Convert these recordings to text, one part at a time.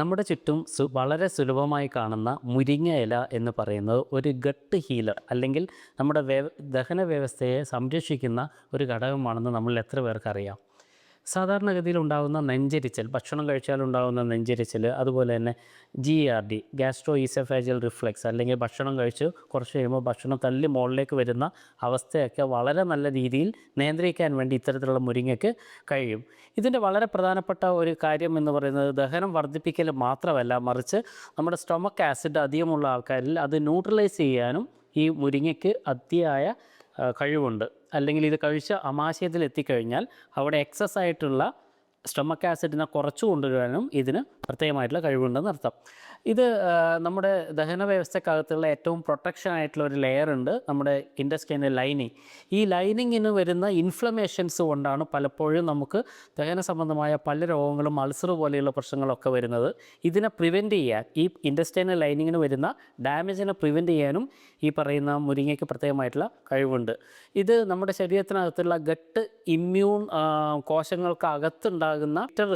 നമ്മുടെ ചുറ്റും സു വളരെ സുലഭമായി കാണുന്ന മുരിങ്ങ ഇല എന്ന് പറയുന്നത് ഒരു ഗട്ട് ഹീലർ അല്ലെങ്കിൽ നമ്മുടെ ദഹന വ്യവസ്ഥയെ സംരക്ഷിക്കുന്ന ഒരു ഘടകമാണെന്ന് നമ്മൾ എത്ര പേർക്ക് അറിയാം സാധാരണഗതിയിൽ ഉണ്ടാകുന്ന നെഞ്ചരിച്ചൽ ഭക്ഷണം കഴിച്ചാൽ ഉണ്ടാകുന്ന നെഞ്ചരിച്ചൽ അതുപോലെ തന്നെ G R D gastro oesophageal reflux അല്ലെങ്കിൽ ഭക്ഷണം കഴിച്ച് കുറച്ച് കഴിയുമ്പോൾ ഭക്ഷണം തള്ളി മുകളിലേക്ക് വരുന്ന അവസ്ഥയൊക്കെ വളരെ നല്ല രീതിയിൽ നിയന്ത്രിക്കാൻ വേണ്ടി ഇത്തരത്തിലുള്ള മുരിങ്ങയ്ക്ക് കഴിയും. ഇതിന്റെ വളരെ പ്രധാനപ്പെട്ട ഒരു കാര്യം എന്ന് പറയുന്നത് ദഹനം വർദ്ധിപ്പിക്കൽ മാത്രമല്ല മറിച്ച് നമ്മുടെ സ്റ്റൊമക്ക് ആസിഡ് അധികമുള്ള ആൾക്കാരിൽ അത് ന്യൂട്രലൈസ് ചെയ്യാനും ഈ മുരിങ്ങയ്ക്ക് അതിയായ കഴിവുണ്ട്. അല്ലെങ്കിൽ ഇത് കഴിച്ച് അമാശയത്തിൽ എത്തിക്കഴിഞ്ഞാൽ അവിടെ എക്സസ് ആയിട്ടുള്ള സ്റ്റൊമക്ക് ആസിഡിനെ കുറച്ചു കൊണ്ടുവരാനും ഇതിന് പ്രത്യേകമായിട്ടുള്ള കഴിവുണ്ടെന്ന് അർത്ഥം. ഇത് നമ്മുടെ ദഹന വ്യവസ്ഥക്കകത്തുള്ള ഏറ്റവും പ്രൊട്ടക്ഷൻ ആയിട്ടുള്ള ഒരു ലെയർ ഉണ്ട് നമ്മുടെ ഇൻഡസ്ട്രീന്റെ ലൈനിങ് ഈ ലൈനിങ്ങിന് വരുന്ന ഇൻഫ്ലമേഷൻസ് കൊണ്ടാണ് പലപ്പോഴും നമുക്ക് ദഹന സംബന്ധമായ പല രോഗങ്ങളും അൾസർ പോലെയുള്ള പ്രശ്നങ്ങളൊക്കെ വരുന്നത്. ഇതിനെ പ്രിവെന്റ് ചെയ്യാൻ ഈ ഇൻഡസ്ട്രീന്റെ ലൈനിങ്ങിന് വരുന്ന ഡാമേജിനെ പ്രിവെന്റ് ചെയ്യാനും ഈ പറയുന്ന മുരിങ്ങയ്ക്ക് പ്രത്യേകമായിട്ടുള്ള കഴിവുണ്ട്. ഇത് നമ്മുടെ ശരീരത്തിനകത്തുള്ള ഗട്ട് ഇമ്മ്യൂൺ കോശങ്ങൾക്ക് അകത്തുണ്ടാകുന്ന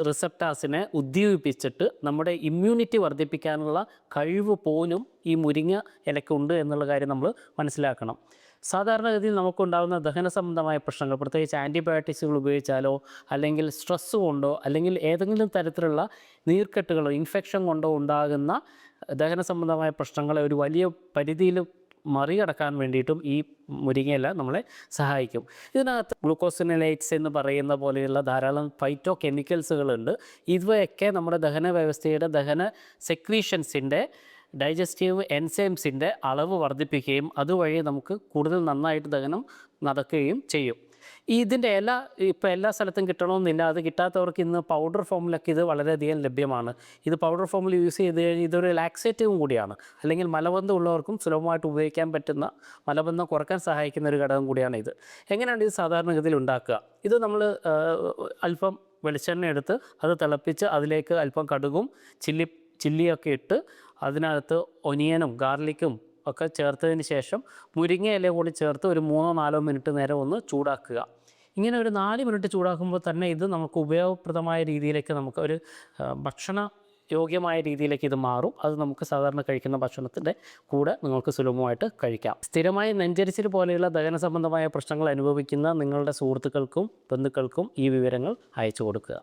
റിസപ്റ്റാസിനെ ഉദ്ദീപിപ്പിച്ചിട്ട് നമ്മുടെ ഇമ്മ്യൂണിറ്റി വർദ്ധിപ്പിക്കാനുള്ള കഴിവ് പോലും ഈ മുരിങ്ങ ഇലയ്ക്കുണ്ട് എന്നുള്ള കാര്യം നമ്മൾ മനസ്സിലാക്കണം. സാധാരണഗതിയിൽ നമുക്കുണ്ടാകുന്ന ദഹന സംബന്ധമായ പ്രശ്നങ്ങൾ പ്രത്യേകിച്ച് ആന്റിബയോട്ടിക്സുകൾ ഉപയോഗിച്ചാലോ അല്ലെങ്കിൽ സ്ട്രെസ് കൊണ്ടോ അല്ലെങ്കിൽ ഏതെങ്കിലും തരത്തിലുള്ള നീർക്കെട്ടുകളോ ഇൻഫെക്ഷൻ കൊണ്ടോ ഉണ്ടാകുന്ന ദഹന സംബന്ധമായ പ്രശ്നങ്ങളെ ഒരു വലിയ പരിധിയിൽ മറികടക്കാൻ വേണ്ടിയിട്ടും ഈ മുരിങ്ങയില നമ്മളെ സഹായിക്കും. ഇതിനകത്ത് ഗ്ലൂക്കോസിനലൈറ്റ്സ് എന്ന് പറയുന്ന പോലെയുള്ള ധാരാളം ഫൈറ്റോ കെമിക്കൽസുകളുണ്ട് ഇവയൊക്കെ നമ്മുടെ ദഹന വ്യവസ്ഥയുടെ ദഹന സെക്രീഷൻസിന്റെ ഡൈജസ്റ്റീവ് എൻസൈംസിന്റെ അളവ് വർദ്ധിപ്പിക്കുകയും അതുവഴി നമുക്ക് കൂടുതൽ നന്നായിട്ട് ദഹനം നടക്കുകയും ചെയ്യും. ഈ ഇതിന്റെ ഇല ഇപ്പോൾ എല്ലാ സ്ഥലത്തും കിട്ടണമെന്നില്ല അത് കിട്ടാത്തവർക്ക് ഇന്ന് പൗഡർ ഫോമിലൊക്കെ ഇത് വളരെയധികം ലഭ്യമാണ്. ഇത് പൗഡർ ഫോമിൽ യൂസ് ചെയ്ത് കഴിഞ്ഞാൽ ഇതൊരു ലാക്സേറ്റീവും കൂടിയാണ്. അല്ലെങ്കിൽ മലബന്ധം ഉള്ളവർക്കും സുലഭമായിട്ട് ഉപയോഗിക്കാൻ പറ്റുന്ന മലബന്ധം കുറയ്ക്കാൻ സഹായിക്കുന്ന ഒരു ഘടകം കൂടിയാണ് ഇത്. എങ്ങനെയാണ് ഇത് സാധാരണഗതിയിൽ ഉണ്ടാക്കുക? ഇത് നമ്മൾ അല്പം വെളിച്ചെണ്ണ എടുത്ത് അത് തിളപ്പിച്ച് അതിലേക്ക് അല്പം കടുകും ചില്ലി ചില്ലിയൊക്കെ ഇട്ട് അതിനകത്ത് ഒനിയനും ഗാർലിക്കും ഒക്കെ ചേർത്തതിന് ശേഷം മുരിങ്ങ ഇല കൂടി ചേർത്ത് ഒരു മൂന്നോ നാലോ മിനിറ്റ് നേരം ഒന്ന് ചൂടാക്കുക. ഇങ്ങനെ ഒരു നാല് മിനിറ്റ് ചൂടാക്കുമ്പോൾ തന്നെ ഇത് നമുക്ക് ഉപയോഗപ്രദമായ രീതിയിലേക്ക് നമുക്ക് ഒരു ഭക്ഷണ യോഗ്യമായ രീതിയിലേക്ക് ഇത് മാറും. അത് നമുക്ക് സാധാരണ കഴിക്കുന്ന ഭക്ഷണത്തിന്റെ കൂടെ നിങ്ങൾക്ക് സുലഭമായിട്ട് കഴിക്കാം. സ്ഥിരമായി നെഞ്ചരിച്ചിൽ പോലെയുള്ള ദഹന സംബന്ധമായ പ്രശ്നങ്ങൾ അനുഭവിക്കുന്ന നിങ്ങളുടെ സുഹൃത്തുക്കൾക്കും ബന്ധുക്കൾക്കും ഈ വിവരങ്ങൾ അയച്ചു കൊടുക്കുക.